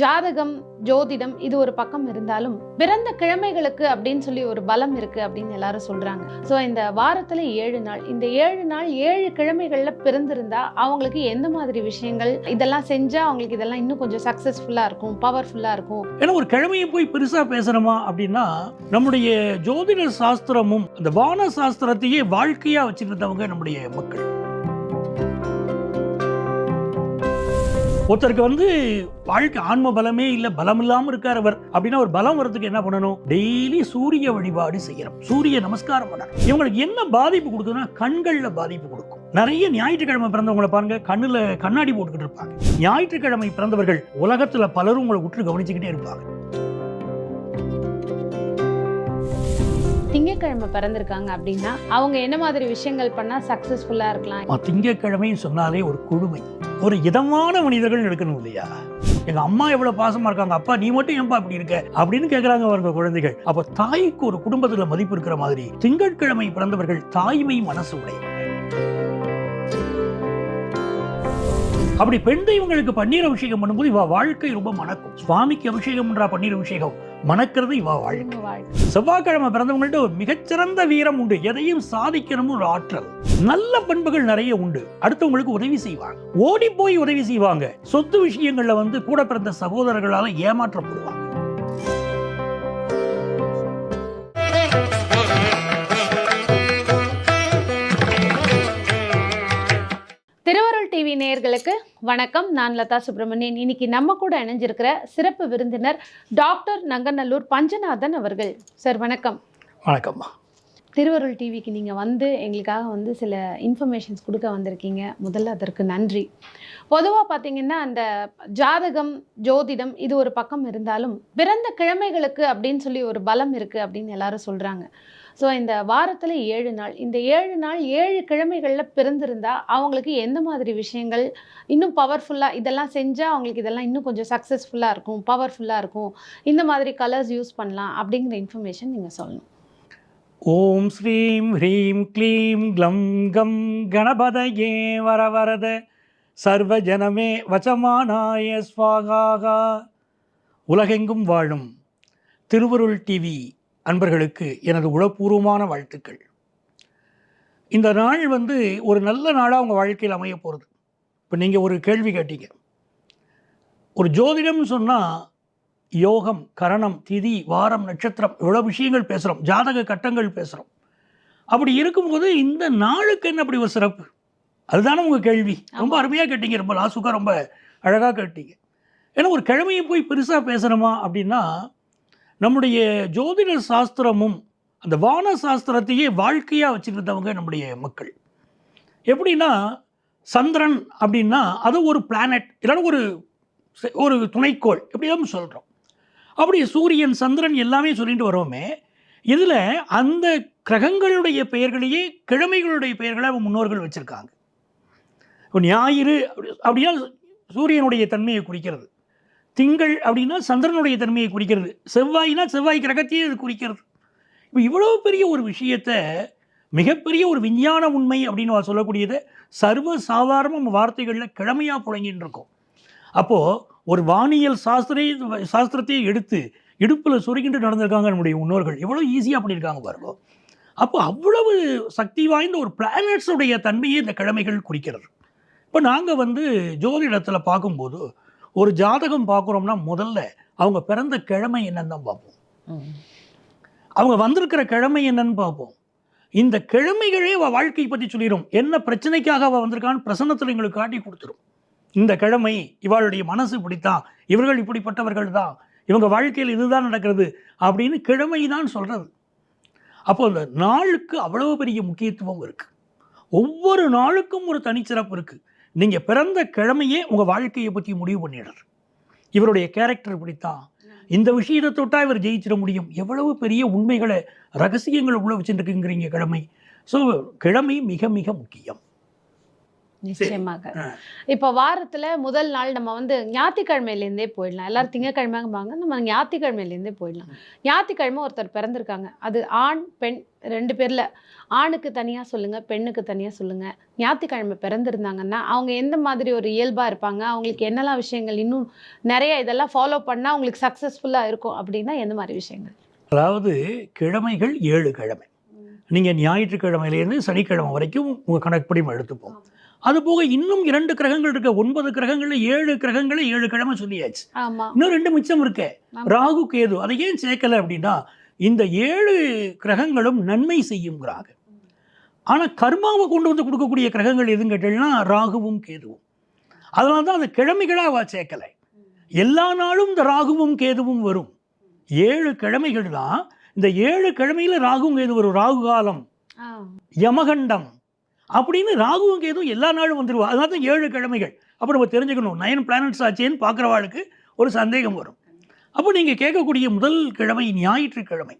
ஜாதகம் ஜோதிடம் இது ஒரு பக்கம் இருந்தாலும் பிறந்த கிழமைகளுக்கு அப்படின்னு சொல்லி ஒரு பலம் இருக்கு அப்படின்னு எல்லாரும் சொல்றாங்க. ஸோ இந்த வாரத்துல ஏழு நாள் இந்த ஏழு நாள் ஏழு கிழமைகள்ல பிறந்திருந்தா அவங்களுக்கு எந்த மாதிரி விஷயங்கள்? இதெல்லாம் செஞ்சா அவங்களுக்கு இதெல்லாம் இன்னும் கொஞ்சம் சக்சஸ்ஃபுல்லா இருக்கும் பவர்ஃபுல்லா இருக்கும். ஏன்னா ஒரு கிழமையை போய் பெருசா பேசணுமா அப்படின்னா நம்முடைய ஜோதிட சாஸ்திரமும் அந்த வான சாஸ்திரத்தையே வாழ்க்கையா வச்சிருந்தவங்க நம்முடைய மக்கள். ஒருத்தருக்கு வந்து வாழ்க்கை ஆன்ம பலமே இல்ல பலம் இல்லாம இருக்கார் அவர். அப்படின்னா ஒரு பலம் வரதுக்கு என்ன பண்ணணும்? டெய்லி சூரிய வழிபாடு செய்யணும். சூரிய நமஸ்காரம் பண்ணணும். இவங்களுக்கு என்ன பாதிப்பு கொடுக்குதுன்னா கண்கள்ல பாதிப்பு கொடுக்கும். நிறைய ஞாயிற்றுக்கிழமை பிறந்தவங்களை பாருங்க கண்ணுல கண்ணாடி போட்டுக்கிட்டு இருப்பாங்க. ஞாயிற்றுக்கிழமை பிறந்தவர்கள் உலகத்துல பலரும் உங்களை உற்று கவனிச்சுக்கிட்டே இருப்பாங்க. திங்கக்கிழமை பிறந்திருக்காங்க அப்படின்னா அவங்க என்ன மாதிரி விஷயங்கள் பண்ணா சக்சஸ்ஃபுல்லா இருக்கலாம்? ஆமா, சொன்னாலே ஒரு குழுமை ஒரு இதமான மனிதர்கள் எடுக்கணும் இல்லையா? எங்க அம்மா எவ்வளவு பாசமா இருக்காங்க? அப்பா நீ மட்டும் ஏன்பா அப்படி இருக்க? அப்படின்னு கேக்குறாங்க அவங்க குழந்தைகள். அப்ப தாய்க்கு ஒரு குடும்பத்துல மதிப்பு இருக்கிற மாதிரி திங்கட்கிழமை பிறந்தவர்கள் தாய்மை மனசு உடைய அப்படி பெண் தெய்வங்களுக்கு பன்னீர் அபிஷேகம் பண்ணும்போது இவ வாழ்க்கை ரொம்ப மணக்கும். சுவாமிக்கு அபிஷேகம் பண்றா பன்னீர் அபிஷேகம். மணக்கிறது இவ வாழ்க்கை. செவ்வாய்க்கிழமை பிறந்தவங்கள்ட்ட ஒரு மிகச்சிறந்த வீரம் உண்டு. எதையும் சாதிக்கணும் ஒரு ஆற்றல். நல்ல பண்புகள் நிறைய உண்டு. அடுத்தவங்களுக்கு உதவி செய்வாங்க. ஓடி போய் உதவி செய்வாங்க. சொத்து விஷயங்கள்ல வந்து கூட பிறந்த சகோதரர்களால ஏமாற்றப்படுவாங்க. டிவி நேயர்களுக்கு வணக்கம். நான் லதா சுப்பிரமணியன். இன்னைக்கு நம்ம கூட இணைஞ்சிருக்கிற சிறப்பு விருந்தினர் டாக்டர் நங்கநல்லூர் பஞ்சநாதன் அவர்கள். சார் வணக்கம். வணக்கம்மா. திருவருள் டிவிக்கு நீங்கள் வந்து எங்களுக்காக வந்து சில இன்ஃபர்மேஷன்ஸ் கொடுக்க வந்திருக்கீங்க. முதல்ல அதற்கு நன்றி. பொதுவாக பார்த்தீங்கன்னா அந்த ஜாதகம் ஜோதிடம் இது ஒரு பக்கம் இருந்தாலும் பிறந்த கிழமைகளுக்கு அப்படின்னு சொல்லி ஒரு பலம் இருக்குது அப்படின்னு எல்லாரும் சொல்கிறாங்க ஸோ இந்த வாரத்தில் ஏழு நாள். இந்த ஏழு நாள் ஏழு கிழமைகளில் பிறந்திருந்தா அவங்களுக்கு எந்த மாதிரி விஷயங்கள்? இன்னும் பவர்ஃபுல்லாக இதெல்லாம் செஞ்சால் அவங்களுக்கு இதெல்லாம் இன்னும் கொஞ்சம் சக்ஸஸ்ஃபுல்லாக இருக்கும் பவர்ஃபுல்லாக இருக்கும். இந்த மாதிரி கலர்ஸ் யூஸ் பண்ணலாம் அப்படிங்கிற இன்ஃபர்மேஷன் நீங்கள் சொல்லணும். ஓம் ஸ்ரீம் ஹ்ரீம் க்ளீம் க்ளம் கம் கணபதயே வரவரத. சர்வஜனமே வச்சமானாய ஸ்வாகாகா. உலகெங்கும் வாழும் திருவருள் டிவி. அன்பர்களுக்கு எனது உளப்பூர்வமான வாழ்த்துக்கள். இந்த நாள் வந்து ஒரு நல்ல நாளாக உங்கள் வாழ்க்கையில் அமைய போகிறது இப்போ நீங்கள் ஒரு கேள்வி கேட்டீங்க. ஒரு ஜோதிடம்னு சொன்னால் யோகம் கரணம் திதி வாரம் நட்சத்திரம் இவ்வளோ விஷயங்கள் பேசுகிறோம் ஜாதக கட்டங்கள் பேசுகிறோம் அப்படி இருக்கும்போது இந்த நாளுக்கு என்ன அப்படி ஒரு சிறப்பு? அதுதானே உங்கள் கேள்வி. ரொம்ப அருமையாக கேட்டீங்க. ரொம்ப லாசுக்காக ரொம்ப அழகாக கேட்டீங்க. ஏன்னா ஒரு கிழமையை போய் பெருசாக பேசணுமா அப்படின்னா நம்முடைய ஜோதிட சாஸ்திரமும் அந்த வான சாஸ்திரத்தையே வாழ்க்கையாக வச்சுருந்தவங்க நம்முடைய மக்கள். எப்படின்னா சந்திரன் அப்படின்னா அது ஒரு பிளானட் இல்லைன்னா ஒரு ஒரு துணைக்கோள் எப்படியாவது சொல்கிறோம் அப்படி சூரியன் சந்திரன் எல்லாமே சொல்லிட்டு வரோமே இதில் அந்த கிரகங்களுடைய பெயர்களையே கிழமைகளுடைய பெயர்களை அவங்க முன்னோர்கள் வச்சுருக்காங்க. இப்போ ஞாயிறு அப்படி அப்படின்னா சூரியனுடைய தன்மையை குறிக்கிறது. திங்கள் அப்படின்னா சந்திரனுடைய தன்மையை குறிக்கிறது. செவ்வாய்னா செவ்வாய் கிரகத்தையே அது குறிக்கிறது. இப்போ இவ்வளோ பெரிய ஒரு விஷயத்தை மிகப்பெரிய ஒரு விஞ்ஞான உண்மை அப்படின்னு சொல்லக்கூடியதை சர்வ சாதாரண நம்ம வார்த்தைகளில் கிழமையாக புழங்கின்னு இருக்கோம். அப்போது ஒரு வானியல் சாஸ்திரை சாஸ்திரத்தையே எடுத்து இடுப்பில் சுருக்கிட்டு நடந்திருக்காங்க நம்முடைய முன்னோர்கள். எவ்வளோ ஈஸியாக பண்ணியிருக்காங்க பாருங்க. அப்போ அவ்வளவு சக்தி வாய்ந்த ஒரு பிளானட்ஸுடைய தன்மையை இந்த கிழமைகள் குறிக்கிறது. இப்போ நாங்கள் வந்து ஜோதிடத்தில் பார்க்கும்போது ஒரு ஜாதகம் பார்க்குறோம்னா முதல்ல அவங்க பிறந்த கிழமை என்னன்னு தான் பார்ப்போம். அவங்க வந்திருக்கிற கிழமை என்னன்னு பார்ப்போம். இந்த கிழமைகளே அவள் வாழ்க்கை பற்றி சொல்லிடும் என்ன பிரச்சனைக்காக அவள் வந்திருக்கான்னு பிரசன்னத்தில் எங்களுக்கு காட்டி கொடுத்துரும். இந்த கிழமை இவளுடைய மனசு இப்படித்தான். இவர்கள் இப்படிப்பட்டவர்கள் தான். இவங்க வாழ்க்கையில் இதுதான் நடக்கிறது அப்படின்னு கிழமை தான் சொல்கிறது அப்போ அந்த நாளுக்கு அவ்வளவு பெரிய முக்கியத்துவம் இருக்குது ஒவ்வொரு நாளுக்கும் ஒரு தனிச்சிறப்பு இருக்குது நீங்கள் பிறந்த கிழமையே உங்கள் வாழ்க்கையை பற்றி முடிவு பண்ணிடுறார் இவருடைய கேரக்டர் இப்படித்தான். இந்த விஷயத்தை தொட்டால் இவர் ஜெயிச்சிட முடியும். எவ்வளவு பெரிய உண்மைகளை ரகசியங்களை உள்ள வச்சுருக்குங்கிறீங்க கிழமை. ஸோ கிழமை மிக மிக முக்கியம். நிச்சயமாக. இப்போ வாரத்துல முதல் நாள் நம்ம வந்து ஞாயிற்றுக்கிழமையிலேருந்தே போயிடலாம். எல்லாரும் திங்கக்கிழமைம்பாங்க நம்ம ஞாயிற்றுக்கிழமையிலேருந்தே போயிடலாம். ஞாயிற்றுக்கிழமை ஒருத்தர் பிறந்திருக்காங்க. அது ஆண் பெண் ரெண்டு பேர்ல. ஆணுக்கு தனியா சொல்லுங்க பெண்ணுக்கு தனியா சொல்லுங்க. ஞாயிற்றுக்கிழமை பிறந்திருந்தாங்கன்னா அவங்க எந்த மாதிரி ஒரு இயல்பா இருப்பாங்க? அவங்களுக்கு என்னெல்லாம் விஷயங்கள் இன்னும் நிறைய இதெல்லாம் ஃபாலோ பண்ணா அவங்களுக்கு சக்ஸஸ்ஃபுல்லா இருக்கும் அப்படின்னா எந்த மாதிரி விஷயங்கள்? அதாவது கிழமைகள் ஏழு கிழமை நீங்கள் ஞாயிற்றுக்கிழமையிலேருந்து சனிக்கிழமை வரைக்கும் உங்கள் கணக்குப்படி எடுத்துப்போம். அது போக இன்னும் இரண்டு கிரகங்கள் இருக்க. ஒன்பது கிரகங்கள்ல ஏழு கிரகங்களை ஏழு கிழமை சொல்லியாச்சு. இன்னும் ரெண்டு மிச்சம் இருக்கே. ராகு கேது அதை ஏன் சேர்க்கல அப்படின்னா இந்த ஏழு கிரகங்களும் நன்மை செய்யுங்கிறாங்க ஆனால் கர்மாவை கொண்டு வந்து கொடுக்கக்கூடிய கிரகங்கள் எதுன்னு கேட்டீங்கன்னா ராகுவும் கேதுவும். அதனால தான் அந்த கிழமைகளாக அவ சேர்க்கலை. எல்லா நாளும் இந்த ராகுவும் கேதுவும் வரும். ஏழு கிழமைகள் தான் இந்த ஏழு கிழமையில ராகுவும் கேது வரும். ராகு காலம். யமகண்டம். அப்படின்னு ராகுவும் கேதும் எல்லா நாளும் வந்துடுவோம் அதனால தான் ஏழு கிழமைகள். அப்போ நம்ம தெரிஞ்சுக்கணும். நயன் பிளானட்ஸ் ஆச்சேன்னு பார்க்குறவாளுக்கு ஒரு சந்தேகம் வரும். அப்போ நீங்கள் கேட்கக்கூடிய முதல் கிழமை ஞாயிற்றுக்கிழமை.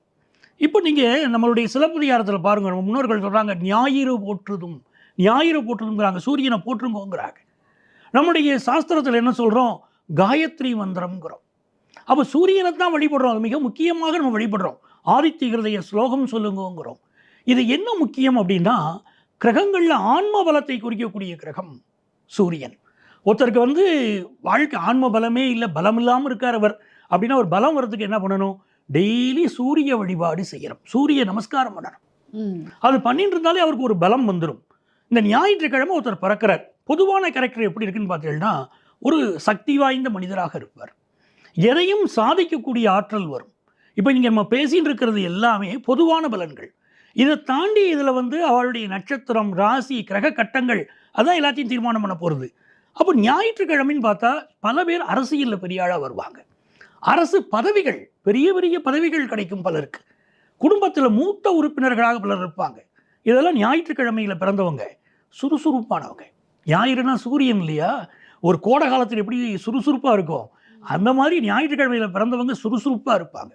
இப்போ நீங்கள் நம்மளுடைய சிலப்பதிகாரத்தில் பாருங்கள் நம்ம முன்னோர்கள் சொல்கிறாங்க ஞாயிறு போற்றுதும். ஞாயிறு போற்றுதுங்கிறாங்க. சூரியனை போற்றுங்கோங்கிறாங்க. நம்முடைய சாஸ்திரத்தில் என்ன சொல்கிறோம் காயத்ரி மந்திரம்ங்கிறோம். அப்போ சூரியனை தான் வழிபடுறோம். அது மிக முக்கியமாக நம்ம வழிபடுறோம். ஆதித்ய ஹிருதய ஸ்லோகம் சொல்லுங்கோங்கிறோம். இது என்ன முக்கியம் அப்படின்னா கிரகங்களில் ஆன்ம பலத்தை குறிக்கக்கூடிய கிரகம் சூரியன். ஒருத்தருக்கு வந்து வாழ்க்கை ஆன்ம பலமே இல்லை பலம் இல்லாமல் இருக்கார் அவர். அப்படின்னா ஒரு பலம் வர்றதுக்கு என்ன பண்ணணும்? டெய்லி சூரிய வழிபாடு செய்யணும். சூரிய நமஸ்காரம் பண்ணணும். அது பண்ணிட்டு இருந்தாலே அவருக்கு ஒரு பலம் வந்துடும் இந்த ஞாயிற்றுக்கிழமை ஒருத்தர் பிறக்கிறார். பொதுவான கேரக்டர் எப்படி இருக்குன்னு பார்த்தீங்கன்னா ஒரு சக்தி வாய்ந்த மனிதராக இருப்பார். எதையும் சாதிக்கக்கூடிய ஆற்றல் வரும். இப்போ நீங்கள் நம்ம பேசின்னு இருக்கிறது எல்லாமே பொதுவான பலன்கள். இதை தாண்டி இதில் வந்து அவளுடைய நட்சத்திரம் ராசி கிரக கட்டங்கள் அதான் எல்லாத்தையும் தீர்மானம் பண்ண போகிறது அப்போ ஞாயிற்றுக்கிழமைன்னு பார்த்தா பல பேர் அரசியலில் பெரிய ஆளாக வருவாங்க. அரசு பதவிகள் பெரிய பெரிய பதவிகள் கிடைக்கும் பலருக்கு. குடும்பத்தில் மூத்த உறுப்பினர்களாக பலர் இருப்பாங்க. இதெல்லாம் ஞாயிற்றுக்கிழமையில் பிறந்தவங்க சுறுசுறுப்பானவங்க. ஞாயிறுனா சூரியன் இல்லையா? ஒரு கோடை காலத்தில் எப்படி சுறுசுறுப்பாக இருக்கும்? அந்த மாதிரி ஞாயிற்றுக்கிழமையில் பிறந்தவங்க சுறுசுறுப்பாக இருப்பாங்க.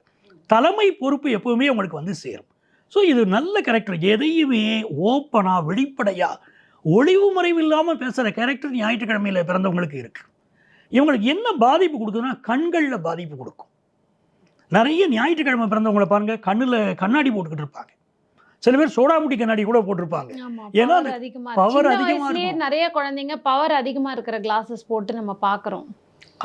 தலைமை பொறுப்பு எப்போவுமே அவங்களுக்கு வந்து சேரும். ஸோ இது நல்ல கேரக்டர் எதையுமே ஓப்பனாக வெளிப்படையாக ஒளிவு மறைவு இல்லாமல் பேசுகிற கேரக்டர் ஞாயிற்றுக்கிழமையில் பிறந்தவங்களுக்கு இருக்குது இவங்களுக்கு என்ன பாதிப்பு கொடுக்குதுன்னா கண்களில் பாதிப்பு கொடுக்கும். நிறைய ஞாயிற்றுக்கிழமை பிறந்தவங்கள பாருங்க கண்ணில் கண்ணாடி போட்டுக்கிட்டு இருப்பாங்க. சில பேர் சோடாமுட்டி கண்ணாடி கூட போட்டிருப்பாங்க. ஏன்னா power அந்த அதிகமா power power அதிகமா வயசுலயே இருக்கும். நிறைய குழந்தைங்க பவர் அதிகமா இருக்கிற கிளாஸஸ் போட்டு நம்ம பாக்குறோம்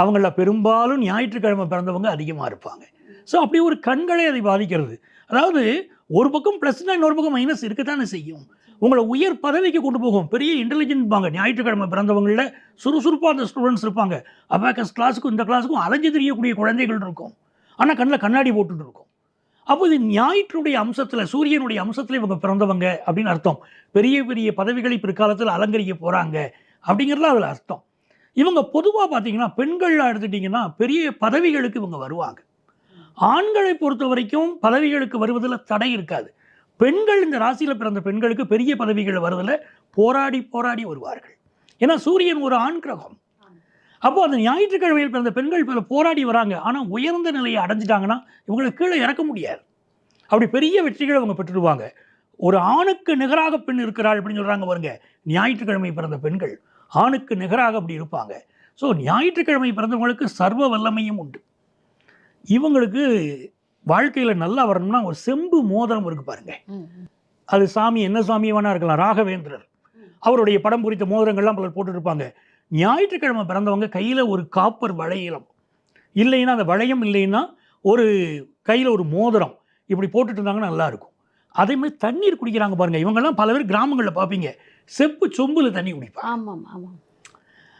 அவங்கள பெரும்பாலும் ஞாயிற்றுக்கிழமை பிறந்தவங்க அதிகமாக இருப்பாங்க. ஸோ அப்படி ஒரு கண்களை அதை பாதிக்கிறது. அதாவது ஒரு பக்கம் ப்ளஸ்னா இன்னொரு பக்கம் மைனஸ் இருக்கத்தானே செய்யும். உங்களை உயர் பதவிக்கு கொண்டு போகும். பெரிய இன்டெலிஜென்ட் பாங்க ஞாயிற்றுக்கிழமை பிறந்தவங்களில் சுறுசுறுப்பாக அந்த ஸ்டூடெண்ட்ஸ் இருப்பாங்க. அபாக்கஸ் கிளாஸுக்கும் இந்த கிளாஸுக்கும் அலைஞ்சு தெரியக்கூடிய குழந்தைகள் இருக்கும். ஆனால் கண்ணில் கண்ணாடி போட்டுட்டு இருக்கும். அப்போ இது ஞாயிற்றுடைய அம்சத்தில் சூரியனுடைய அம்சத்தில் இவங்க பிறந்தவங்க அப்படின்னு அர்த்தம். பெரிய பெரிய பதவிகளை பிற்காலத்தில் அலங்கரிக்க போகிறாங்க அப்படிங்கிறதுல அதில் அர்த்தம். இவங்க பொதுவாக பார்த்தீங்கன்னா பெண்கள்லாம் எடுத்துட்டிங்கன்னா பெரிய பதவிகளுக்கு இவங்க வருவாங்க. ஆண்களை பொறுத்த வரைக்கும் பதவிகளுக்கு வருவதில் தடை இருக்காது. பெண்கள் இந்த ராசியில் பிறந்த பெண்களுக்கு பெரிய பதவிகள் வருவதில் போராடி போராடி வருவார்கள். ஏன்னா சூரியன் ஒரு ஆண் கிரகம். அப்போது அந்த ஞாயிற்றுக்கிழமையில் பிறந்த பெண்கள் பல போராடி வராங்க. ஆனால் உயர்ந்த நிலையை அடைஞ்சிட்டாங்கன்னா இவங்களை கீழே இறக்க முடியாது. அப்படி பெரிய வெற்றிகளை அவங்க பெற்றுடுவாங்க. ஒரு ஆணுக்கு நிகராக பெண் இருக்கிறாள் அப்படின்னு சொல்கிறாங்க பாருங்க. ஞாயிற்றுக்கிழமை பிறந்த பெண்கள் ஆணுக்கு நிகராக அப்படி இருப்பாங்க. ஸோ ஞாயிற்றுக்கிழமை பிறந்தவங்களுக்கு சர்வ வல்லமையும் உண்டு. இவங்களுக்கு வாழ்க்கையில் நல்லா வரணும்னா ஒரு செம்பு மோதிரம் இருக்கு பாருங்க. அது சாமி என்ன சாமி வேணா இருக்கலாம். ராகவேந்திரர். அவருடைய படம் குறித்த மோதிரங்கள்லாம் பலர் போட்டுருப்பாங்க. ஞாயிற்றுக்கிழமை பிறந்தவங்க கையில் ஒரு காப்பர் வளையலம். இல்லைன்னா அந்த வளையம் இல்லைன்னா ஒரு கையில் ஒரு மோதிரம். இப்படி போட்டுட்டு இருந்தாங்கன்னா நல்லா இருக்கும். அதே மாதிரி தண்ணீர் குடிக்கிறாங்க பாருங்க. இவங்கெல்லாம் பல பேர் கிராமங்களில் பார்ப்பீங்க. செப்பு சொம்புல தண்ணி குடிப்பாங்க. ஆமாம் ஆமாம்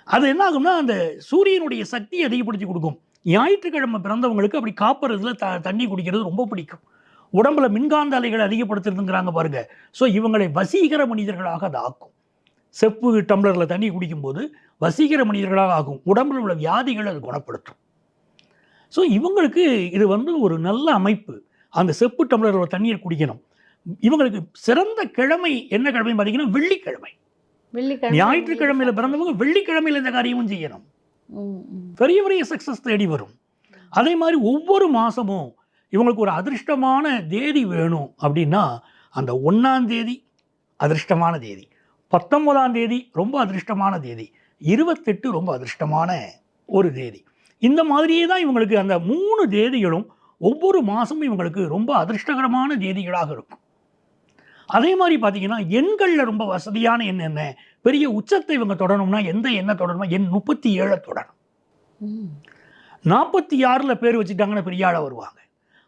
அது என்ன ஆகும்னா அந்த சூரியனுடைய சக்தியை அதிகப்படுத்தி கொடுக்கும். ஞாயிற்றுக்கிழமை பிறந்தவங்களுக்கு அப்படி காப்பர் இதில் த தண்ணி குடிக்கிறது ரொம்ப பிடிக்கும். உடம்புல மின்காந்த அலைகளை அதிகப்படுத்துறதுங்கிறாங்க பாருங்க. ஸோ இவங்களை வசீகர மனிதர்களாக அது ஆக்கும். செப்பு டம்ளரில் தண்ணி குடிக்கும்போது வசீகர மனிதர்களாக ஆகும். உடம்புல உள்ள வியாதிகளை அது குணப்படுத்தும். ஸோ இவங்களுக்கு இது வந்து ஒரு நல்ல அமைப்பு. அந்த செப்பு டம்ளரில் தண்ணீர் குடிக்கணும். இவங்களுக்கு சிறந்த கிழமை என்ன கிழமைன்னு பார்த்தீங்கன்னா வெள்ளிக்கிழமை ஞாயிற்றுக்கிழமையில பிறந்தவங்க வெள்ளிக்கிழமையில இந்த காரியமும் செய்யணும். பெரிய பெரிய சக்ஸஸ் தேடி வரும். அதே மாதிரி ஒவ்வொரு மாதமும் இவங்களுக்கு ஒரு அதிர்ஷ்டமான தேதி வேணும் அப்படின்னா அந்த ஒன்றாம் தேதி அதிர்ஷ்டமான தேதி பத்தொன்பதாம் தேதி ரொம்ப அதிர்ஷ்டமான தேதி இருபத்தெட்டு ரொம்ப அதிர்ஷ்டமான ஒரு தேதி. இந்த மாதிரியே தான் இவங்களுக்கு அந்த மூணு தேதிகளும் ஒவ்வொரு மாதமும் இவங்களுக்கு ரொம்ப அதிர்ஷ்டகரமான தேதிகளாக இருக்கும். அதே மாதிரி பார்த்தீங்கன்னா எண்களில் ரொம்ப வசதியான எண் என்ன? பெரிய உச்சத்தை இவங்க தொடரணும்னா எந்த எண்ணை தொடரணுமா எண் முப்பத்தி ஏழை தொடரும் ம். நாற்பத்தி ஆறில் பேர் வச்சுட்டாங்கன்னா பெரிய வருவாங்க.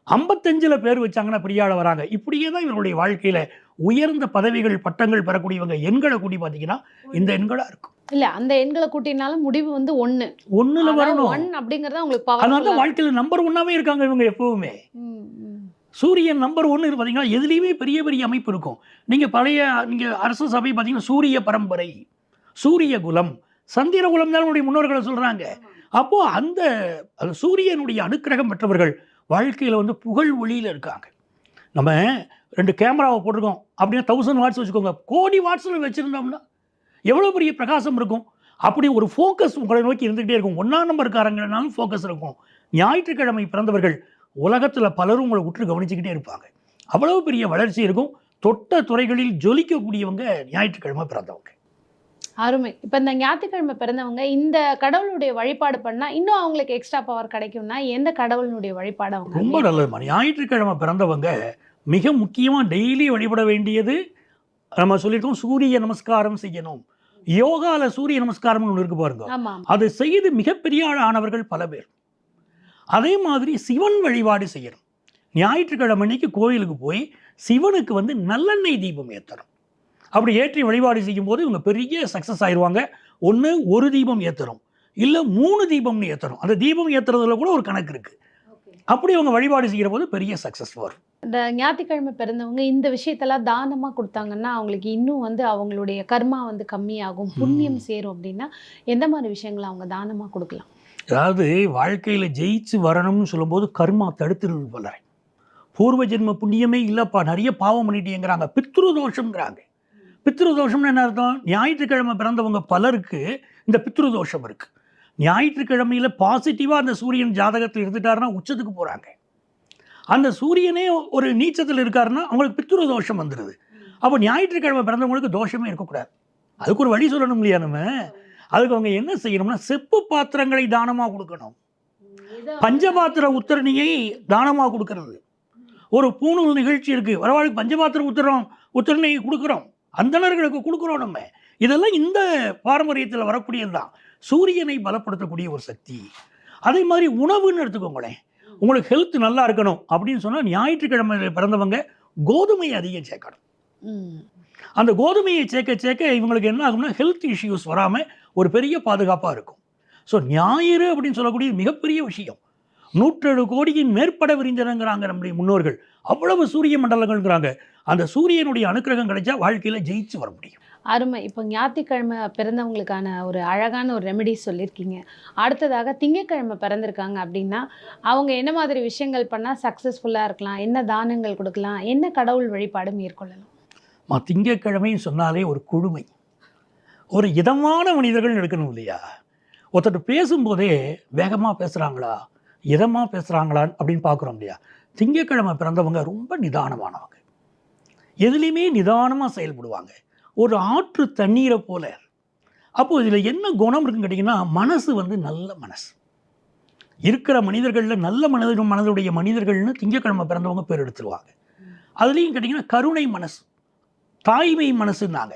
ஐம்பத்தஞ்சில் பேர் வச்சாங்கன்னா பெரிய வராங்க. இப்படியே தான் இவருடைய வாழ்க்கையில் உயர்ந்த பதவிகள் பட்டங்கள் பெறக்கூடியவங்க எண்களை கூட்டி பார்த்தீங்கன்னா இந்த எண்களாக இருக்கும். இல்ல அந்த எண்களை கூட்டினாலும் முடிவு வந்து ஒண்ணு. ஒன்றில் வரணும். ஒன் அப்படிங்கறது உங்களுக்கு அதனால வாழ்க்கையில் நம்பர் ஒன்னாவே இருக்காங்க இவங்க எப்பவுமே. சூரியன் நம்பர் ஒன்று பார்த்தீங்கன்னா எதுலேயுமே பெரிய பெரிய அமைப்பு இருக்கும். நீங்கள் பழைய நீங்கள் அரசு சபை பார்த்தீங்கன்னா சூரிய பரம்பரை சூரிய குலம் சந்திர குலம் தான் நம்முடைய முன்னோர்களை சொல்கிறாங்க அப்போது அந்த அந்த சூரியனுடைய அனுக்கிரகம் பெற்றவர்கள் வாழ்க்கையில் வந்து புகழ் ஒளியில் இருக்காங்க. நம்ம ரெண்டு கேமராவை போட்டிருக்கோம். அப்படின்னா தௌசண்ட் வாட்ஸ் வச்சுக்கோங்க. கோடி வாட்ஸில் வச்சுருந்தோம்னா எவ்வளோ பெரிய பிரகாசம் இருக்கும்? அப்படி ஒரு ஃபோக்கஸ் உங்களை நோக்கி இருந்துகிட்டே இருக்கும். ஒன்றாம் நம்பர்காரங்கனாலும் ஃபோக்கஸ் இருக்கும். ஞாயிற்றுக்கிழமை பிறந்தவர்கள் உலகத்தில் பலரும் உங்களை உற்று கவனிச்சுக்கிட்டே இருப்பாங்க. அவ்வளவு பெரிய வளர்ச்சி இருக்கும். தொட்ட துறைகளில் ஜொலிக்கக்கூடியவங்க ஞாயிற்றுக்கிழமை பிறந்தவங்க. அருமை. இப்ப இந்த ஞாயிற்றுக்கிழமை பிறந்தவங்க இந்த கடவுளுடைய வழிபாடு பண்ணா இன்னும் அவங்களுக்கு எக்ஸ்ட்ரா பவர் கிடைக்கும்னா எந்த கடவுளுடைய வழிபாடு அவங்க ரொம்ப நல்லதுமா ஞாயிற்றுக்கிழமை பிறந்தவங்க மிக முக்கியமாக டெய்லி வழிபட வேண்டியது நம்ம சொல்லியிருக்கோம் சூரிய நமஸ்காரம் செய்யணும். யோகால சூரிய நமஸ்காரம்னு ஒன்று இருக்கு பாருங்க. அதை செய்து மிகப்பெரிய ஆள் ஆனவர்கள் பல பேர். அதே மாதிரி சிவன் வழிபாடு செய்யணும். ஞாயிற்றுக்கிழமை அன்னைக்கு கோயிலுக்கு போய் சிவனுக்கு வந்து நல்லெண்ணெய் தீபம் ஏற்றணும் அப்படி ஏற்றி வழிபாடு செய்யும்போது இவங்க பெரிய சக்ஸஸ் ஆயிடுவாங்க ஒன்று ஒரு தீபம் ஏற்றணும் இல்லை மூணு தீபம்னு ஏற்றணும் அந்த தீபம் ஏற்றுறதுல கூட ஒரு கணக்கு இருக்குது அப்படி அவங்க வழிபாடு செய்கிற போது பெரிய சக்ஸஸ் வரும். இந்த ஞாயிற்றுக்கிழமை பிறந்தவங்க இந்த விஷயத்தெல்லாம் தானமா கொடுத்தாங்கன்னா அவங்களுக்கு இன்னும் வந்து அவங்களுடைய கர்மா வந்து கம்மியாகும் புண்ணியம் சேரும் அப்படின்னா எந்த மாதிரி விஷயங்களை அவங்க தானமா கொடுக்கலாம்? அதாவது வாழ்க்கையில் ஜெயிச்சு வரணும்னு சொல்லும்போது கர்மா தடுத்துருது பலரை பூர்வ ஜென்ம புண்ணியமே இல்லைப்பா நிறைய பாவம் பண்ணிட்டேங்கிறாங்க. பித்ரு தோஷம்ங்கிறாங்க பித்ரு தோஷம்னு என்ன அர்த்தம்? ஞாயிற்றுக்கிழமை பிறந்தவங்க பலருக்கு இந்த பித்ரு தோஷம் இருக்குது ஞாயிற்றுக்கிழமையில் பாசிட்டிவாக அந்த சூரியன் ஜாதகத்தில் இருந்துட்டாருன்னா உச்சத்துக்கு போகிறாங்க அந்த சூரியனே ஒரு நீச்சத்தில் இருக்காருன்னா அவங்களுக்கு பித்ரு தோஷம் வந்துடுது அப்போ ஞாயிற்றுக்கிழமை பிறந்தவங்களுக்கு தோஷமே இருக்கக்கூடாது. அதுக்கு ஒரு வழி சொல்லணும் இல்லையா நம்ம? அதுக்கு அவங்க என்ன செய்யணும்னா செப்பு பாத்திரங்களை தானமாக கொடுக்கணும். பஞ்சபாத்திர உத்தரணியை தானமாக கொடுக்கறது. ஒரு பூணூல் நிகழ்ச்சி இருக்கு. வரவாளுக்கு பஞ்சபாத்திர உத்தரம் உத்தரணியை கொடுக்குறோம். அந்தணர்களுக்கு கொடுக்குறோம் நம்ம. இதெல்லாம் இந்த பாரம்பரியத்தில் வரக்கூடியது தான். சூரியனை பலப்படுத்தக்கூடிய ஒரு சக்தி. அதே மாதிரி உணவுன்னு எடுத்துக்கோங்களேன். உங்களுக்கு ஹெல்த் நல்லா இருக்கணும் அப்படின்னு சொன்னால் ஞாயிற்றுக்கிழமை பிறந்தவங்க கோதுமை அதிகம் சேர்க்கணும். அந்த கோதுமையை சேர்க்க சேர்க்க இவங்களுக்கு என்ன ஆகும்னா ஹெல்த் இஷ்யூஸ் வராமல் ஒரு பெரிய பாதுகாப்பாக இருக்கும். ஸோ ஞாயிறு அப்படின்னு சொல்லக்கூடிய மிகப்பெரிய விஷயம். நூற்றேழு கோடியின் மேற்பட விரிஞ்சனங்கிறாங்க நம்முடைய முன்னோர்கள். அவ்வளவு சூரிய மண்டலங்கள்ங்கிறாங்க. அந்த சூரியனுடைய அனுக்கிரகம் கிடைச்சா வாழ்க்கையில் ஜெயிச்சு வர முடியும். அருமை. இப்போ ஞாயிற்றுக்கிழமை பிறந்தவங்களுக்கான ஒரு அழகான ஒரு ரெமெடி சொல்லியிருக்கீங்க. அடுத்ததாக திங்கட்கிழமை பிறந்திருக்காங்க அப்படின்னா அவங்க என்ன மாதிரி விஷயங்கள் பண்ணால் சக்ஸஸ்ஃபுல்லாக இருக்கலாம்? என்ன தானங்கள் கொடுக்கலாம்? என்ன கடவுள் வழிபாடு மேற்கொள்ளலாம்? மா திங்கட்கிழமைன்னு சொன்னாலே ஒரு குழுமை ஒரு இதமான மனிதர்கள் இருக்கணும் இல்லையா? ஒருத்தர் பேசும்போதே வேகமாக பேசுகிறாங்களா இதமாக பேசுகிறாங்களான்னு அப்படின்னு பார்க்குறோம் இல்லையா? திங்கக்கிழமை பிறந்தவங்க ரொம்ப நிதானமானவங்க. எதுலேயுமே நிதானமாக செயல்படுவாங்க. ஒரு ஆற்று தண்ணீரை போல. அப்போது இதில் என்ன குணம் இருக்குன்னு கேட்டிங்கன்னா மனசு வந்து நல்ல மனசு. இருக்கிற மனிதர்களில் நல்ல மனது மனதுடைய மனிதர்கள்னு திங்கக்கிழமை பிறந்தவங்க பேர் எடுத்துருவாங்க. அதுலேயும் கேட்டிங்கன்னா கருணை மனசு தாய்மை மனசுன்னாங்க.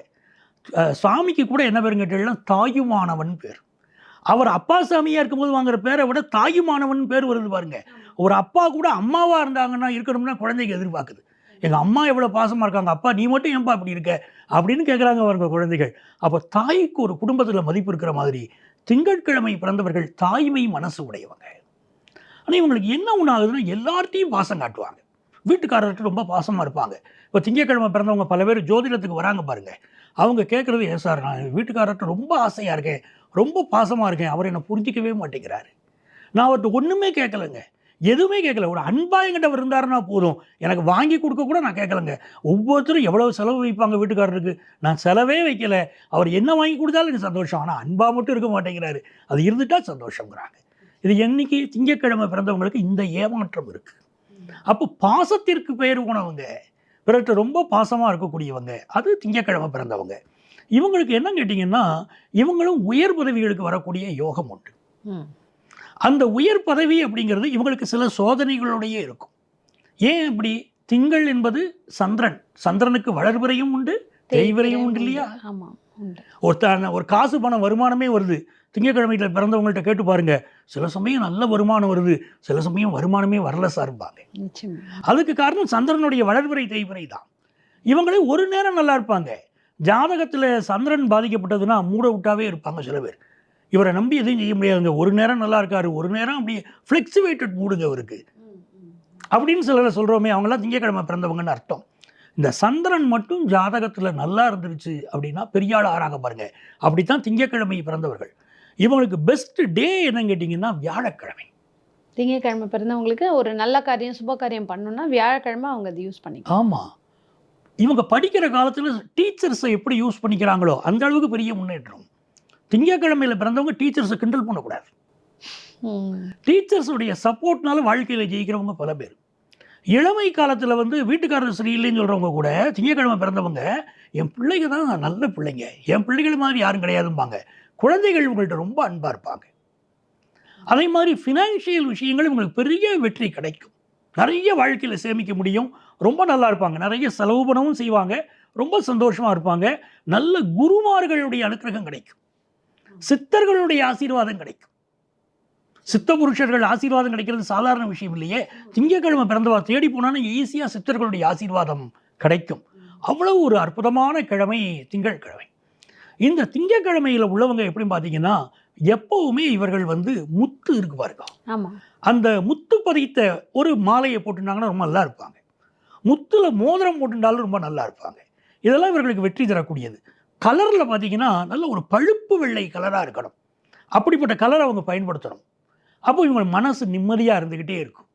சாமிக்கு கூட என்ன பேருன்னு கேட்டீங்கன்னா தாயுமானவன் பேர். அவர் அப்பா சாமியாக இருக்கும்போது வாங்குற பேரை விட தாயுமானவன் பேர் வருது பாருங்க. ஒரு அப்பா கூட அம்மாவாக இருந்தாங்கன்னா இருக்கணும்னா குழந்தைக்கு எதிர்பார்க்குது. எங்கள் அம்மா எவ்வளோ பாசமாக இருக்காங்க அப்பா நீ மட்டும் ஏன்பா இப்படி இருக்க? அப்படின்னு கேட்குறாங்க பாருங்க குழந்தைகள். அப்போ தாய்க்கு ஒரு குடும்பத்தில் மதிப்பு இருக்கிற மாதிரி திங்கட்கிழமை பிறந்தவர்கள் தாய்மை மனசு உடையவங்க. ஆனால் இவங்களுக்கு என்ன ஒன்று ஆகுதுன்னா எல்லார்ட்டையும் பாசம் காட்டுவாங்க. வீட்டுக்காரர்கிட்ட ரொம்ப பாசமாக இருப்பாங்க. இப்போ திங்கட்கிழமை பிறந்தவங்க பல பேர் ஜோதிடத்துக்கு வராங்க பாருங்கள் அவங்க கேட்குறது ஏன் சார் நான் வீட்டுக்காரர்கிட்ட ரொம்ப ஆசையாக இருக்கேன் ரொம்ப பாசமாக இருக்கேன் அவர் என்னை புரிஞ்சிக்கவே மாட்டேங்கிறாரு. நான் அவர்கிட்ட ஒன்றுமே கேட்கலங்க. எதுவுமே கேட்கல. ஒரு அன்பாக என்கிட்ட இருந்தாருன்னா போதும். எனக்கு வாங்கி கொடுக்க கூட நான் கேட்கலங்க. ஒவ்வொருத்தரும் எவ்வளோ செலவு வைப்பாங்க வீட்டுக்காரருக்கு? நான் செலவே வைக்கல. அவர் என்ன வாங்கி கொடுத்தாலும் எனக்கு சந்தோஷம். ஆனால் அன்பாக மட்டும் இருக்க மாட்டேங்கிறாரு. அது இருந்துட்டா சந்தோஷங்கிறாங்க. இது என்னைக்கு திங்கட்கிழமை பிறந்தவங்களுக்கு இந்த ஏமாற்றம் இருக்குது அப்போ பாசத்திற்கு பெயர் உணவுங்க பிறர்கிட்ட ரொம்ப பாசமாக இருக்கக்கூடியவங்க அது திங்கட்கிழமை பிறந்தவங்க. இவங்களுக்கு என்ன கேட்டிங்கன்னா இவங்களும் உயர் பதவிகளுக்கு வரக்கூடிய யோகம் உண்டு. அந்த உயர் பதவி அப்படிங்கிறது இவங்களுக்கு சில சோதனைகளோடையே இருக்கும். ஏன் அப்படி திங்கள் என்பது சந்திரன். சந்திரனுக்கு வளர்பிறையும் உண்டு தேய்விரையும் உண்டு இல்லையா? ஆமாம். ஒரு ஒரு காசு பணம் வருமானமே வருது. திங்கக்கிழமையில் பிறந்தவங்கள்ட்ட கேட்டு பாருங்க சில சமயம் நல்ல வருமானம் வருது. சில சமயம் வருமானமே வரல சார்பாங்க அதுக்கு காரணம் சந்திரனுடைய வளர்பிறை தேய்பிறை தான். இவங்களே ஒரு நேரம் நல்லா இருப்பாங்க. ஜாதகத்தில் சந்திரன் பாதிக்கப்பட்டதுன்னா மூட விட்டாவே இருப்பாங்க சில பேர். இவரை நம்பி எதையும் செய்ய முடியாதுங்க. ஒரு நேரம் நல்லா இருக்காரு ஒரு நேரம் அப்படியே ஃப்ளெக்சிவேட்டட் மூடுங்க அவருக்கு. அப்படின்னு சிலரை சொல்கிறோமே அவங்களாம் திங்கக்கிழமை பிறந்தவங்கன்னு அர்த்தம். இந்த சந்திரன் மட்டும் ஜாதகத்தில் நல்லா இருந்துருச்சு அப்படின்னா பெரிய ஆள் ஆறாக பாருங்க. அப்படித்தான் திங்கக்கிழமை பிறந்தவர்கள். இவங்களுக்கு பெஸ்ட் டே என்னன்னு கேட்டிங்கன்னா வியாழக்கிழமை. திங்கட்கிழமை பிறந்தவங்களுக்கு ஒரு நல்ல காரியம் சுப காரியம் பண்ணணும்னா வியாழக்கிழமை அவங்க அதை யூஸ் பண்ணிக்கலாம் ஆமாம் இவங்க படிக்கிற காலத்தில் டீச்சர்ஸை எப்படி யூஸ் பண்ணிக்கிறாங்களோ அந்த அளவுக்கு பெரிய முன்னேற்றம். திங்கக்கிழமையில் பிறந்தவங்க டீச்சர்ஸை கிண்டல் பண்ணக்கூடாது. டீச்சர்ஸுடைய சப்போர்ட்னால வாழ்க்கையில் ஜெயிக்கிறவங்க பல பேர். இளமை காலத்தில் வந்து வீட்டுக்காரர் சரியில்லைன்னு சொல்கிறவங்க கூட திங்கக்கிழமை பிறந்தவங்க என் பிள்ளைங்க தான் நல்ல பிள்ளைங்க. என் பிள்ளைகள் மாதிரி யாரும் கிடையாதும்பாங்க. குழந்தைகள் உங்கள்கிட்ட ரொம்ப அன்பாக இருப்பாங்க. அதே மாதிரி ஃபினான்ஷியல் விஷயங்கள் உங்களுக்கு பெரிய வெற்றி கிடைக்கும். நிறைய வாழ்க்கையில் சேமிக்க முடியும். ரொம்ப நல்லா இருப்பாங்க. நிறைய செலவு பணமும் செய்வாங்க. ரொம்ப சந்தோஷமாக இருப்பாங்க. நல்ல குருமார்களுடைய அனுகிரகம் கிடைக்கும். சித்தர்களுடைய ஆசீர்வாதம் கிடைக்கும். சித்த புருஷர்கள் ஆசீர்வாதம் கிடைக்கிறது சாதாரண விஷயம் இல்லையே. திங்கக்கிழமை பிறந்தவா தேடி போனாலும் ஈஸியாக சித்தர்களுடைய ஆசீர்வாதம் கிடைக்கும். அவ்வளவு ஒரு அற்புதமான கிழமை திங்கட்கிழமை. இந்த திங்கக்கிழமையில் உள்ளவங்க எப்படி பார்த்தீங்கன்னா எப்பவுமே இவர்கள் வந்து முத்து இருக்கு பாருங்க அந்த முத்து பதித்த ஒரு மாலையை போட்டுட்டாங்கன்னா ரொம்ப நல்லா இருப்பாங்க. முத்துல மோதிரம் போட்டுட்டாலும் ரொம்ப நல்லா இருப்பாங்க. இதெல்லாம் இவர்களுக்கு வெற்றி தரக்கூடியது. கலரில் பார்த்தீங்கன்னா நல்ல ஒரு பழுப்பு வெள்ளை கலராக இருக்கணும். அப்படிப்பட்ட கலரை அவங்க பயன்படுத்தணும். அப்போ இவங்க மனசு நிம்மதியாக இருந்துக்கிட்டே இருக்கும்.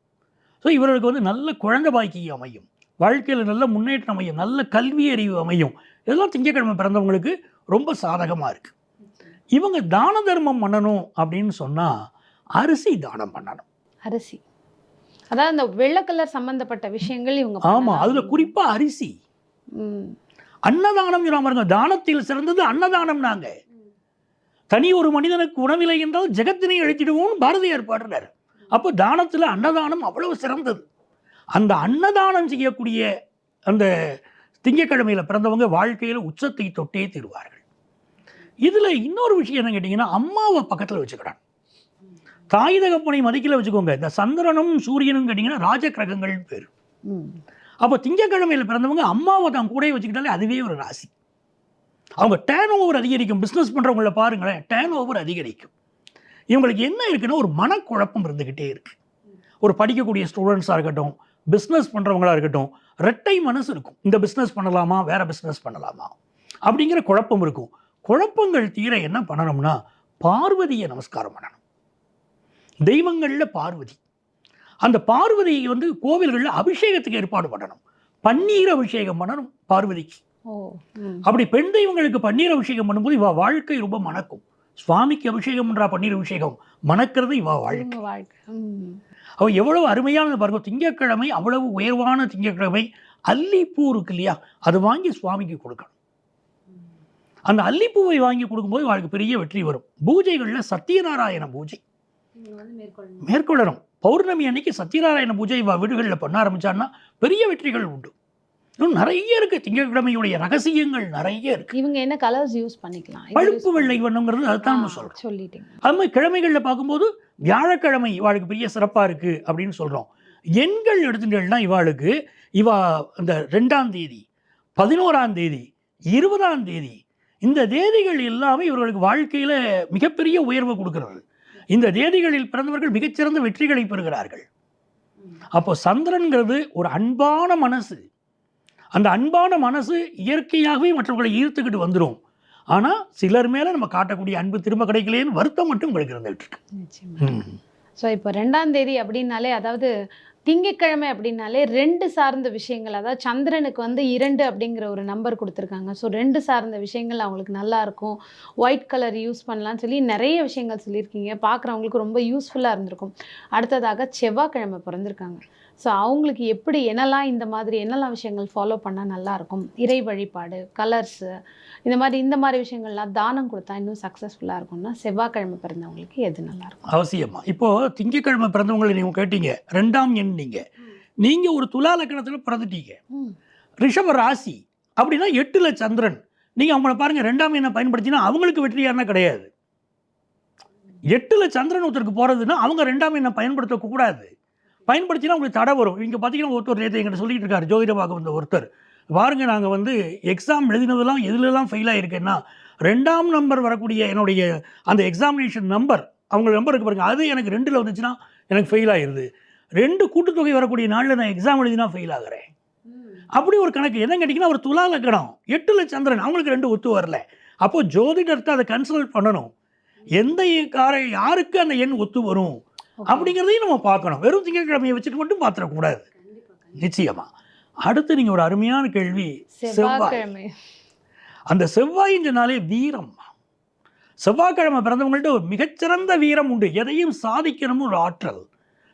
ஸோ இவர்களுக்கு வந்து நல்ல குழந்தை பாக்கியம் அமையும். வாழ்க்கையில் நல்ல முன்னேற்றம் அமையும். நல்ல கல்வி அறிவு அமையும். இதெல்லாம் திங்கக்கிழமை பிறந்தவங்களுக்கு ரொம்ப சாதகமாக இருக்குது இவங்க தான தர்மம் பண்ணணும் அப்படின்னு சொன்னால் அரிசி தானம் பண்ணணும். அரிசி. அதாவது இந்த வெள்ளை கலர் சம்பந்தப்பட்ட விஷயங்கள் இவங்க ஆமாம். அதில் குறிப்பாக அரிசி. அன்னதானம் பாருங்க தானத்தில் சிறந்தது அன்னதானம் நாங்க தனி ஒரு மனிதனுக்கு உணவில்லை என்றால் ஜெகத்தினை அழித்திடுவோம் பாரதியார் பாடுறார் அப்போ தானத்தில் அன்னதானம் அவ்வளவு சிறந்தது. அந்த அன்னதானம் செய்யக்கூடிய அந்த திங்கக்கிழமையில் பிறந்தவங்க வாழ்க்கையில் உச்சத்தை தொட்டே தீருவார்கள். இதில் இன்னொரு விஷயம் என்ன கேட்டிங்கன்னா அம்மாவை பக்கத்தில் வச்சுக்கிறாங்க தாய் தகப்பனை மதிக்கல வச்சுக்கோங்க. இந்த சந்திரனும் சூரியனும் கேட்டிங்கன்னா ராஜ கிரகங்கள்னு பேர் அப்போ திங்கக்கிழமையில் பிறந்தவங்க அம்மாவை தான் கூடயே வச்சுக்கிட்டாலே அதுவே ஒரு ராசி. அவங்க டேர்ன் ஓவர் அதிகரிக்கும். பிஸ்னஸ் பண்ணுறவங்கள பாருங்களேன் டேன் ஓவர் அதிகரிக்கும். இவங்களுக்கு என்ன இருக்குன்னா ஒரு மனக்குழப்பம் இருந்துக்கிட்டே இருக்குது ஒரு படிக்கக்கூடிய ஸ்டூடெண்ட்ஸாக இருக்கட்டும் பிஸ்னஸ் பண்ணுறவங்களாக இருக்கட்டும் ரெட்டை மனசு இருக்கும். இந்த பிஸ்னஸ் பண்ணலாமா வேறு பிஸ்னஸ் பண்ணலாமா? அப்படிங்கிற குழப்பம் இருக்கும். குழப்பங்கள் தீர என்ன பண்ணணும்னா பார்வதியை நமஸ்காரம் பண்ணணும். தெய்வங்களில் பார்வதி. அந்த பார்வதியை வந்து கோவில்களில் அபிஷேகத்துக்கு ஏற்பாடு பண்ணணும். பன்னீர் அபிஷேகம் பண்ணணும் பார்வதிக்கு. அப்படி பெண் தெய்வங்களுக்கு பன்னீர் அபிஷேகம் பண்ணும்போது இவ வாழ்க்கை ரொம்ப மணக்கும். சுவாமிக்கு அபிஷேகம் பண்றா பன்னீர் அபிஷேகம். மணக்கிறது இவ வாழ்க்கை. இவங்க வாழ்க்கை. ம். அவ எவ்வளவு அருமையானது பாருங்க திங்கட்கிழமை அவ்வளவு உயர்வான திங்கட்கிழமை அல்லிப்பூ இருக்கு இல்லையா? அது வாங்கி சுவாமிக்கு கொடுக்கணும். அந்த அல்லிப்பூவை வாங்கி கொடுக்கும்போது வாழ்க்கை பெரிய வெற்றி வரும். பூஜைகளில் சத்யநாராயண பூஜை. மேற்கொள்ளணும். பௌர்ணமி அன்னைக்கு சத்யநாராயண பூஜை இவ வீடுகளில் பண்ண ஆரம்பிச்சான்னா பெரிய வெற்றிகள் உண்டு. இன்னும் நிறைய இருக்கு. திங்கட்கிழமையுடைய ரகசியங்கள் நிறைய இருக்கு. இவங்க என்ன கலர்ஸ் யூஸ் பண்ணிக்கலாம்? பழுப்பு வெள்ளை வண்ணங்கிறது அதுதான் சொல்றோம். சொல்லிட்டீங்க. அது மாதிரி கிழமைகளில் பார்க்கும்போது வியாழக்கிழமை இவாளுக்கு பெரிய சிறப்பாக இருக்குது அப்படின்னு சொல்கிறோம் எண்கள் எடுத்துட்டேன்னா இவாளுக்கு இவா இந்த ரெண்டாம் தேதி பதினோராம் தேதி இருபதாம் தேதி இந்த தேதிகள் எல்லாமே இவர்களுக்கு வாழ்க்கையில் மிகப்பெரிய உயர்வு கொடுக்கிறது. இந்த தேதிகளில் பிறந்தவர்கள் மிகச்சிறந்த வெற்றிகளை பெறுகிறார்கள். அப்போ சந்திரன்கிறது ஒரு அன்பான மனசு. அந்த அன்பான மனசு இயற்கையாகவே மற்றவர்களை ஈர்த்துக்கிட்டு வந்துடும் ஆனால் சிலர் மேலே நம்ம காட்டக்கூடிய அன்பு திரும்ப கிடைக்கலையேன்னு வருத்தம் மட்டும் உங்களுக்கு இருந்துகிட்டு இருக்கு. ஸோ இப்போ ரெண்டாம் தேதி அப்படின்னாலே அதாவது திங்கட்கிழமை அப்படின்னாலே ரெண்டு சார்ந்த விஷயங்கள் அதாவது சந்திரனுக்கு வந்து இரண்டு அப்படிங்கிற ஒரு நம்பர் கொடுத்துருக்காங்க. ஸோ ரெண்டு சார்ந்த விஷயங்கள் அவங்களுக்கு நல்லா இருக்கும். ஒயிட் கலர் யூஸ் பண்ணலாம்னு சொல்லி நிறைய விஷயங்கள் சொல்லியிருக்கீங்க. பார்க்குறவங்களுக்கு ரொம்ப யூஸ்ஃபுல்லாக இருந்திருக்கும். அடுத்ததாக செவ்வாய்க்கிழமை பிறந்திருக்காங்க. ஸோ அவங்களுக்கு எப்படி என்னெல்லாம் இந்த மாதிரி என்னெல்லாம் விஷயங்கள் ஃபாலோ பண்ணால் நல்லாயிருக்கும்? இறை வழிபாடு கலர்ஸு இந்த மாதிரி இந்த மாதிரி விஷயங்கள்லாம் தானம் கொடுத்தா இன்னும் சக்ஸஸ்ஃபுல்லாக இருக்கும்னா செவ்வாய்க்கிழமை பிறந்தவங்களுக்கு எது நல்லாயிருக்கும்? அவசியமா. இப்போ திங்கக்கிழமை பிறந்தவங்களை நீங்க கேட்டீங்க. ரெண்டாம் எண் நீங்க. நீங்க ஒரு துலா லக்கணத்துல பிறந்துட்டீங்க. ரிஷப ராசி அப்படின்னா எட்டுல சந்திரன். நீங்க அவங்கள பாருங்க ரெண்டாம் எண்ணை பயன்படுத்தினா அவங்களுக்கு வெற்றியானா கிடையாது. எட்டுல சந்திரன் ஒருத்தருக்கு போறதுன்னா அவங்க ரெண்டாம் எண்ணை பயன்படுத்த கூடாது பயன்படுத்தினா உங்களுக்கு தடை வரும். இங்க பார்த்தீங்கன்னா ஒருத்தர் நேற்று எங்கிட்ட சொல்லிட்டு இருக்காரு ஜோதிடமாக வந்த ஒருத்தர். பாருங்க நாங்கள் வந்து எக்ஸாம் எழுதினதெல்லாம் எதுலலாம் ஃபெயில் ஆயிருக்கேன்னா ரெண்டாம் நம்பர் வரக்கூடிய என்னுடைய அந்த எக்ஸாமினேஷன் நம்பர் அவங்க நம்பர் இருக்கு பாருங்க அது எனக்கு ரெண்டில் வந்துச்சுன்னா எனக்கு ஃபெயில் ஆயிருது. ரெண்டு கூட்டுத்தொகை வரக்கூடிய நாளில் நான் எக்ஸாம் எழுதினா ஃபெயில் ஆகுறேன். அப்படி ஒரு கணக்கு. என்ன கேட்டிங்கன்னா ஒரு துலா லக்கணம் எட்டுல சந்திரன் அவங்களுக்கு ரெண்டு ஒத்து வரல. அப்போ ஜோதிடர்கிட்ட அதை கன்சல்ட் பண்ணணும். எந்த கார யாருக்கு அந்த எண் ஒத்து வரும்? அப்படிங்கிறதையும் நம்ம பார்க்கணும். வெறும் திங்கட்கிழமையை வச்சுட்டு மட்டும் பார்த்துடக்கூடாது. நிச்சயமா. அடுத்து நீங்க ஒரு அருமையான கேள்வி. செவ்வாய். அந்த செவ்வாயின் சொன்னாலே வீரம். செவ்வாய்க்கிழமை பிறந்தவங்கள்ட்ட ஒரு மிகச்சிறந்த வீரம் உண்டு. எதையும் சாதிக்கணும்னு ஒரு ஆற்றல்.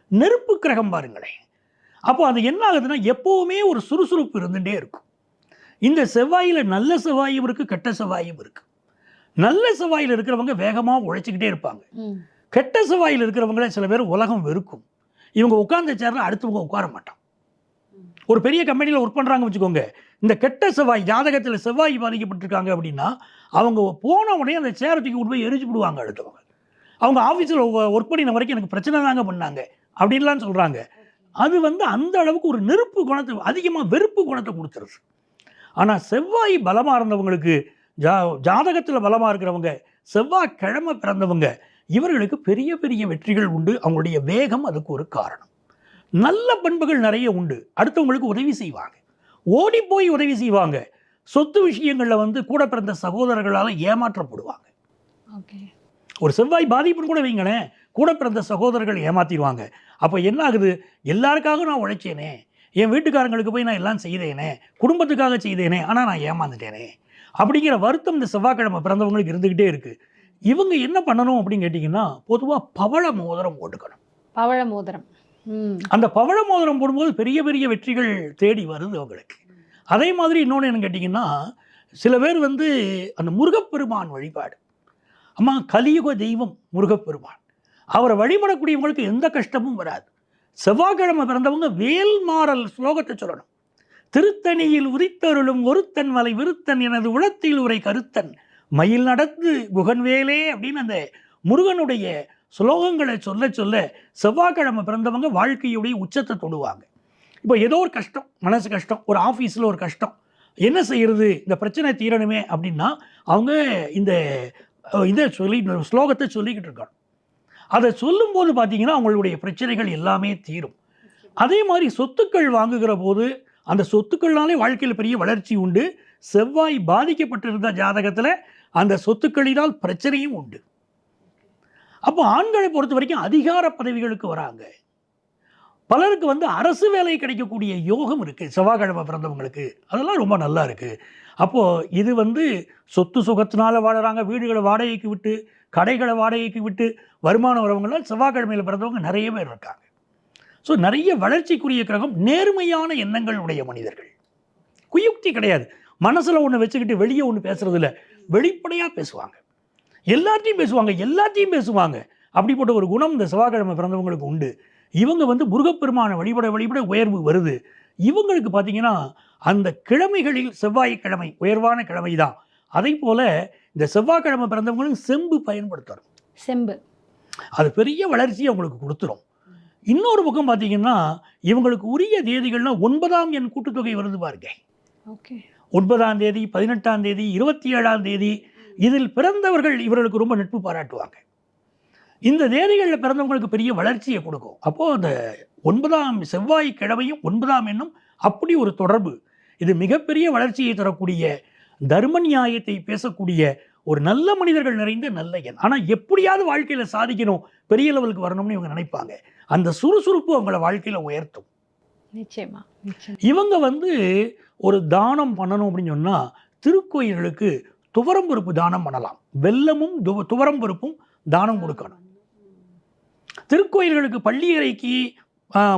நெருப்பு கிரகம் பாருங்களேன். அப்போ அது என்ன ஆகுதுன்னா எப்பவுமே ஒரு சுறுசுறுப்பு இருந்துகிட்டே இருக்கும். இந்த செவ்வாயில் நல்ல செவ்வாயும் இருக்குது கெட்ட செவ்வாயும் இருக்குது நல்ல செவ்வாயில் இருக்கிறவங்க வேகமாக உழைச்சிக்கிட்டே இருப்பாங்க. கெட்ட செவ்வாயில் இருக்கிறவங்கள சில பேர் உலகம் வெறுக்கும். இவங்க உட்கார்ந்த சேர்ல அடுத்தவங்க உட்கார மாட்டான். ஒரு பெரிய கம்பெனியில் ஒர்க் பண்ணுறாங்க வச்சுக்கோங்க. இந்த கெட்ட செவ்வாய் ஜாதகத்தில் செவ்வாய் பாதிக்கப்பட்டிருக்காங்க அப்படின்னா அவங்க போன உடனே அந்த சேரை தூக்கி கொண்டு போய் எரிஞ்சு விடுவாங்க அடுத்தவங்க. அவங்க ஆஃபீஸில் ஒர்க் பண்ணின வரைக்கும் எனக்கு பிரச்சனை தாங்க பண்ணாங்க. அப்படின்லாம் சொல்கிறாங்க அது வந்து அந்த அளவுக்கு ஒரு நெருப்பு குணத்தை அதிகமாக வெறுப்பு குணத்தை கொடுத்துருது. ஆனால் செவ்வாய் பலமாக இருந்தவங்களுக்கு ஜா ஜாதகத்தில் பலமாக இருக்கிறவங்க செவ்வாய் கிழமை பிறந்தவங்க இவர்களுக்கு பெரிய பெரிய வெற்றிகள் உண்டு. அவங்களுடைய வேகம் அதுக்கு ஒரு காரணம். நல்ல பண்புகள் நிறைய உண்டு. அடுத்தவங்களுக்கு உதவி செய்வாங்க. ஓடி போய் உதவி செய்வாங்க. சொத்து விஷயங்களில் வந்து கூட பிறந்த சகோதரர்களால் ஏமாற்றப்படுவாங்க. ஓகே. ஒரு செவ்வாய் பாதிப்புன்னு கூட வைங்களேன். கூட பிறந்த சகோதரர்கள் ஏமாத்திடுவாங்க. அப்போ என்ன ஆகுது? எல்லாருக்காகவும் நான் உழைச்சேனே. என் வீட்டுக்காரங்களுக்கு போய் நான் எல்லாம் செய்தேனே. குடும்பத்துக்காக செய்தேனே. ஆனால் நான் ஏமாந்துட்டேனே. அப்படிங்கிற வருத்தம் இந்த செவ்வாய்க்கிழமை பிறந்தவங்களுக்கு இருந்துக்கிட்டே இருக்குது இவங்க என்ன பண்ணணும் அப்படின்னு கேட்டிங்கன்னா பொதுவாக பவள மோதிரம் போட்டுக்கணும். பவழ மோதிரம். அந்த பவள மோதிரம் போடும்போது பெரிய பெரிய வெற்றிகள் தேடி வருது அவங்களுக்கு. அதே மாதிரி இன்னொன்று என்ன கேட்டிங்கன்னா சில பேர் வந்து அந்த முருகப்பெருமான் வழிபாடு. அம்மா கலியுக தெய்வம் முருகப்பெருமான். அவரை வழிபடக்கூடியவங்களுக்கு எந்த கஷ்டமும் வராது. செவ்வாய்க்கிழமை பிறந்தவங்க வேல்மாறல் ஸ்லோகத்தை சொல்லணும். திருத்தணியில் உதித்தருளும் ஒருத்தன் மலை விருத்தன் எனது உளத்தில் உரை கருத்தன். மயில் நடந்து குகன்வேலே அப்படின்னு அந்த முருகனுடைய ஸ்லோகங்களை சொல்ல சொல்ல செவ்வாய்க்கிழமை பிறந்தவங்க வாழ்க்கையுடைய உச்சத்தை தொடுவாங்க. இப்போ ஏதோ ஒரு கஷ்டம் மனசு கஷ்டம் ஒரு ஆஃபீஸில் ஒரு கஷ்டம் என்ன செய்கிறது இந்த பிரச்சனை தீரணுமே அப்படின்னா அவங்க இந்த இதை சொல்லி ஸ்லோகத்தை சொல்லிக்கிட்டு இருக்காங்க. அதை சொல்லும்போது பார்த்தீங்கன்னா அவங்களுடைய பிரச்சனைகள் எல்லாமே தீரும். அதே மாதிரி சொத்துக்கள் வாங்குகிற போது அந்த சொத்துக்கள்னாலே வாழ்க்கையில் பெரிய வளர்ச்சி உண்டு. செவ்வாய் பாதிக்கப்பட்டிருந்த ஜாதகத்தில் அந்த சொத்துக்களினால் பிரச்சனையும் உண்டு. அப்போ ஆண்களை பொறுத்த வரைக்கும் அதிகார பதவிகளுக்கு வராங்க. பலருக்கு வந்து அரசு வேலை கிடைக்கக்கூடிய யோகம் இருக்குது செவ்வாய்க்கிழமை பிறந்தவங்களுக்கு. அதெல்லாம் ரொம்ப நல்லா இருக்குது அப்போது இது வந்து சொத்து சுகத்தினால வாழறாங்க. வீடுகளை வாடகைக்கு விட்டு கடைகளை வாடகைக்கு விட்டு வருமானம் வரவங்களால் செவ்வாய்க்கிழமையில் பிறந்தவங்க நிறைய பேர் இருக்காங்க. ஸோ நிறைய வளர்ச்சிக்குரிய கிரகம் நேர்மையான எண்ணங்கள் உடைய மனிதர்கள். குயுக்தி கிடையாது. மனசில் ஒன்று வச்சுக்கிட்டு வெளியே ஒன்று பேசுறது இல்லை வெளிப்படையாக பேசுவாங்க. எல்லாத்தையும் பேசுவாங்க எல்லாத்தையும் பேசுவாங்க. அப்படிப்பட்ட ஒரு குணம் இந்த செவ்வாய்க்கிழமை பிறந்தவங்களுக்கு உண்டு. இவங்க வந்து முருகப்பெருமானை வழிபட வழிபட உயர்வு வருது. இவங்களுக்கு பார்த்தீங்கன்னா அந்த கிழமைகளில் செவ்வாய்க்கிழமை உயர்வான கிழமை தான் அதே போல இந்த செவ்வாய்க்கிழமை பிறந்தவங்களும் செம்பு பயன்படுத்தணும். செம்பு. அது பெரிய வளர்ச்சியை அவங்களுக்கு கொடுத்துரும். இன்னொரு பக்கம் பார்த்தீங்கன்னா இவங்களுக்கு உரிய தேதிகள்னா ஒன்பதாம் எண் கூட்டுத்தொகை வருது பாருங்க. ஓகே. ஒன்பதாம் தேதி பதினெட்டாம் தேதி இருபத்தி ஏழாம் தேதி இதில் பிறந்தவர்கள் இவர்களுக்கு ரொம்ப நட்பு பாராட்டுவாங்க. இந்த தேதிகளில் பிறந்தவங்களுக்கு பெரிய வளர்ச்சியை கொடுக்கும். அப்போது அந்த ஒன்பதாம் செவ்வாய் கிழமையும் ஒன்பதாம் எண்ணும் அப்படி ஒரு தொடர்பு. இது மிகப்பெரிய வளர்ச்சியை தரக்கூடிய தர்ம நியாயத்தை பேசக்கூடிய ஒரு நல்ல மனிதர்கள் நிறைந்த நல்ல எண். ஆனால் எப்படியாவது வாழ்க்கையில் சாதிக்கணும் பெரிய லெவலுக்கு வரணும்னு இவங்க நினைப்பாங்க. அந்த சுறுசுறுப்பு அவங்கள வாழ்க்கையில் உயர்த்தும். நிச்சயமா. இவங்க வந்து ஒரு தானம் பண்ணணும் அப்படின்னு சொன்னால் திருக்கோயில்களுக்கு துவரம் பருப்பு தானம் பண்ணலாம். வெள்ளமும் துவ- துவரம் பருப்பும் தானம் கொடுக்கணும். திருக்கோயில்களுக்கு பள்ளியறைக்கு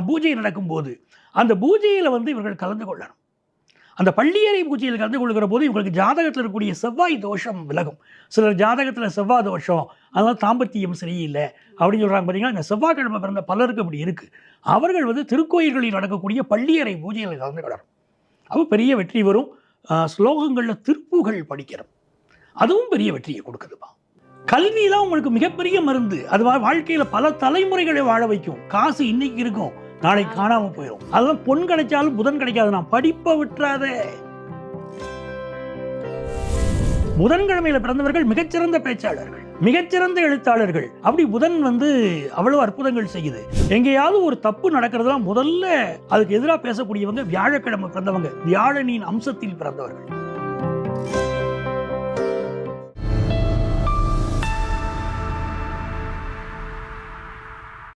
பூஜை நடக்கும்போது அந்த பூஜையில் வந்து இவர்கள் கலந்து கொள்ளணும். அந்த பள்ளியறை பூஜையில் கலந்து கொள்கிற போது இவங்களுக்கு ஜாதகத்தில் இருக்கக்கூடிய செவ்வாய் தோஷம் விலகும். சிலர் ஜாதகத்தில் செவ்வாய் தோஷம் அதனால் தாம்பத்தியம் சரியில்லை அப்படின்னு சொல்கிறாங்க பார்த்தீங்கன்னா இந்த செவ்வாய்க்கிழமை பிறந்த பலருக்கு அப்படி இருக்குது அவர்கள் வந்து திருக்கோயில்களில் நடக்கக்கூடிய பள்ளியறை பூஜையில் கலந்து கொள்ளணும். அப்போ பெரிய வெற்றி வரும். ஸ்லோகங்களில் திருப்புகள் படிக்கிறோம் அதுவும் பெரிய வெற்றியை கொடுக்குதுப்பா. கல்வியெல்லாம் உங்களுக்கு மிகப்பெரிய மருந்து. அது வாழ்க்கையில் பல தலைமுறைகளை வாழ வைக்கும். காசு இன்னைக்கு இருக்கும். நாளைக்கு காணாம போயிடும். அதெல்லாம் பொன் கிடைச்சாலும் புதன் கிடைக்காது. நான் படிப்பை விட்டுறாத. புதன்கிழமையில பிறந்தவர்கள் மிகச்சிறந்த பேச்சாளர்கள் மிகச்சிறந்த எழுத்தாளர்கள். அப்படி புதன் வந்து அவ்வளவு அற்புதங்கள் செய்யுது. எங்கேயாவது ஒரு தப்பு நடக்கிறதுலாம் முதல்ல அதுக்கு எதிராக பேசக்கூடியவங்க வியாழக்கிழமை பிறந்தவங்க வியாழனின் அம்சத்தில் பிறந்தவர்கள்.